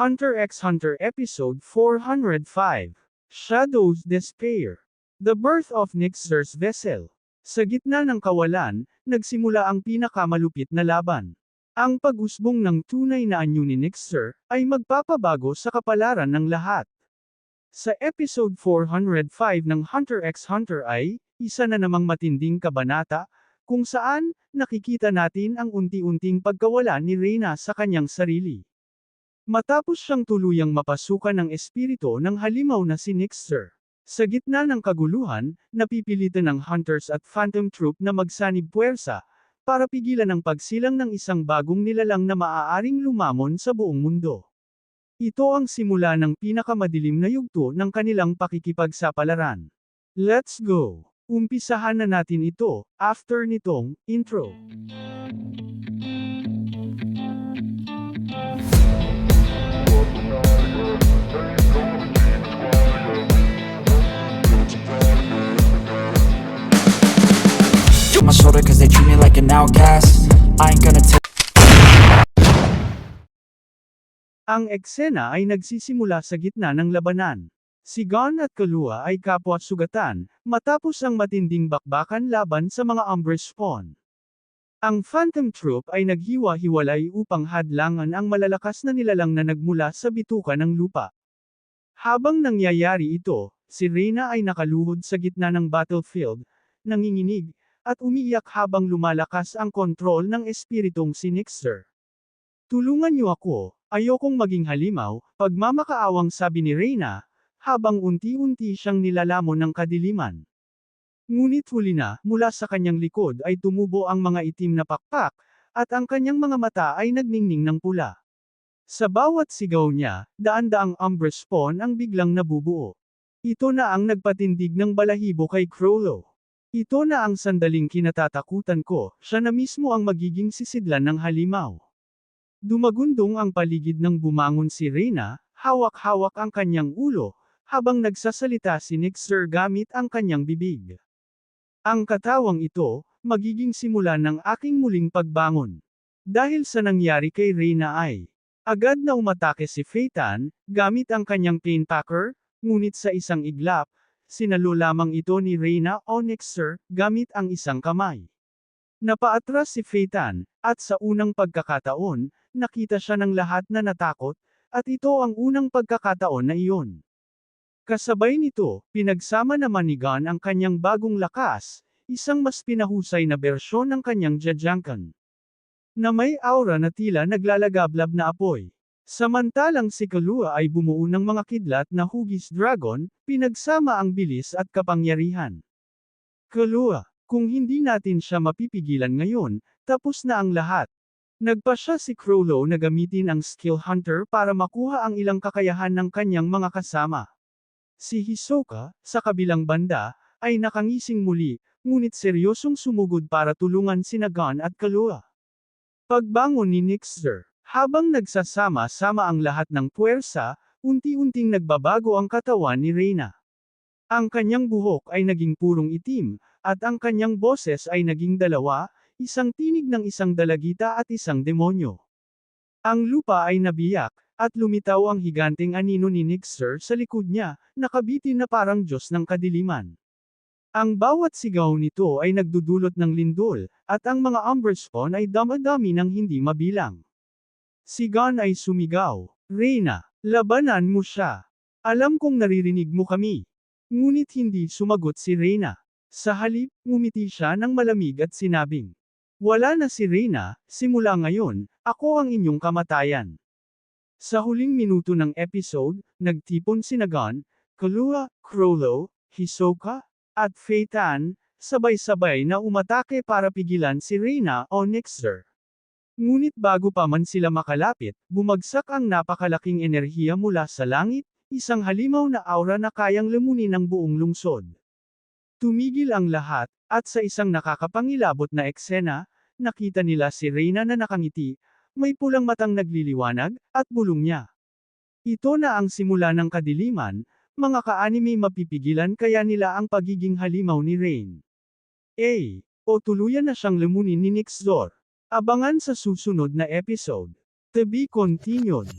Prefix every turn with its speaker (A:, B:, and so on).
A: Hunter x Hunter Episode 405 Shadow's Despair The Birth of Nixer's Vessel Sa gitna ng kawalan, nagsimula ang pinakamalupit na laban. Ang pag-usbong ng tunay na anyo ni Nixer ay magpapabago sa kapalaran ng lahat. Sa episode 405 ng Hunter x Hunter ay, isa na namang matinding kabanata, kung saan, nakikita natin ang unti-unting pagkawala ni Reyna sa kanyang sarili. Matapos siyang tuluyang mapasukan ng espiritu ng halimaw na si Nixer. Sa gitna ng kaguluhan, napipilitan ng Hunters at Phantom Troop na magsanib puwersa, para pigilan ang pagsilang ng isang bagong nilalang na maaaring lumamon sa buong mundo. Ito ang simula ng pinakamadilim na yugto ng kanilang pakikipagsapalaran. Let's go! Umpisahan na natin ito, after nitong, intro.
B: My shoulder cause they treat me like an outcast I ain't gonna take
A: Ang eksena ay nagsisimula sa gitna ng labanan. Si Gon at Kalua ay kapwa sugatan, matapos ang matinding bakbakan laban sa mga Umber Spawn. Ang Phantom Troop ay naghiwa-hiwalay upang hadlangan ang malalakas na nilalang na nagmula sa bituka ng lupa. Habang nangyayari ito, si Reyna ay nakaluhod sa gitna ng battlefield, nanginginig, at umiiyak habang lumalakas ang kontrol ng espiritong si Nixer. Tulungan niyo ako, ayokong maging halimaw, pagmamakaawang sabi ni Reyna, habang unti-unti siyang nilalamon ng kadiliman. Ngunit huli na, mula sa kanyang likod ay tumubo ang mga itim na pakpak, at ang kanyang mga mata ay nagningning ng pula. Sa bawat sigaw niya, daan-daang umber spawn ang biglang nabubuo. Ito na ang nagpatindig ng balahibo kay Crollo. Ito na ang sandaling kinatatakutan ko, siya na mismo ang magiging sisidlan ng halimaw. Dumagundong ang paligid ng bumangon si Reyna, hawak-hawak ang kanyang ulo, habang nagsasalita si Nixer gamit ang kanyang bibig. Ang katawang ito, magiging simula ng aking muling pagbangon. Dahil sa nangyari kay Reyna ay, agad na umatake si Phaeton, gamit ang kanyang painpacker, ngunit sa isang iglap, sinalo lamang ito ni Reyna o Nixer, gamit ang isang kamay. Napaatras si Phaeton, at sa unang pagkakataon, nakita siya ng lahat na natakot, at ito ang unang pagkakataon na iyon. Kasabay nito, pinagsama naman ni Gon ang kanyang bagong lakas, isang mas pinahusay na bersyon ng kanyang Jajangkan. Na may aura na tila naglalagablab na apoy. Samantalang si Kalua ay bumuo ng mga kidlat na hugis dragon, pinagsama ang bilis at kapangyarihan. Kalua, kung hindi natin siya mapipigilan ngayon, tapos na ang lahat. Nagpa siya si Crollo na gamitin ang skill hunter para makuha ang ilang kakayahan ng kanyang mga kasama. Si Hisoka, sa kabilang banda, ay nakangising muli, ngunit seryosong sumugod para tulungan sina Gon at Kalua. Pagbangon ni Nixer, habang nagsasama-sama ang lahat ng puwersa, unti-unting nagbabago ang katawan ni Reyna. Ang kanyang buhok ay naging purong itim, at ang kanyang boses ay naging dalawa, isang tinig ng isang dalagita at isang demonyo. Ang lupa ay nabiyak, at lumitaw ang higanteng anino ni Nixer sa likod niya, nakabitin na parang Diyos ng kadiliman. Ang bawat sigaw nito ay nagdudulot ng lindol, at ang mga Umber Spawn ay damadami ng hindi mabilang. Si Gon ay sumigaw, Reyna, labanan mo siya. Alam kong naririnig mo kami. Ngunit hindi sumagot si Reyna. Sa halip, ngumiti siya ng malamig at sinabing, Wala na si Reyna, simula ngayon, ako ang inyong kamatayan. Sa huling minuto ng episode, nagtipon si Nagon, Kalua, Crollo, Hisoka, at Phaeton, sabay-sabay na umatake para pigilan si Reyna o Nixer. Ngunit bago pa man sila makalapit, bumagsak ang napakalaking enerhiya mula sa langit, isang halimaw na aura na kayang lamunin ang buong lungsod. Tumigil ang lahat, at sa isang nakakapangilabot na eksena, nakita nila si Reyna na nakangiti, may pulang matang nagliliwanag, at bulong niya. Ito na ang simula ng kadiliman, mga ka-anime mapipigilan kaya nila ang pagiging halimaw ni Rain. A. O tuluyan na siyang lamunin ni Nixdor. Abangan sa susunod na episode. To be continued.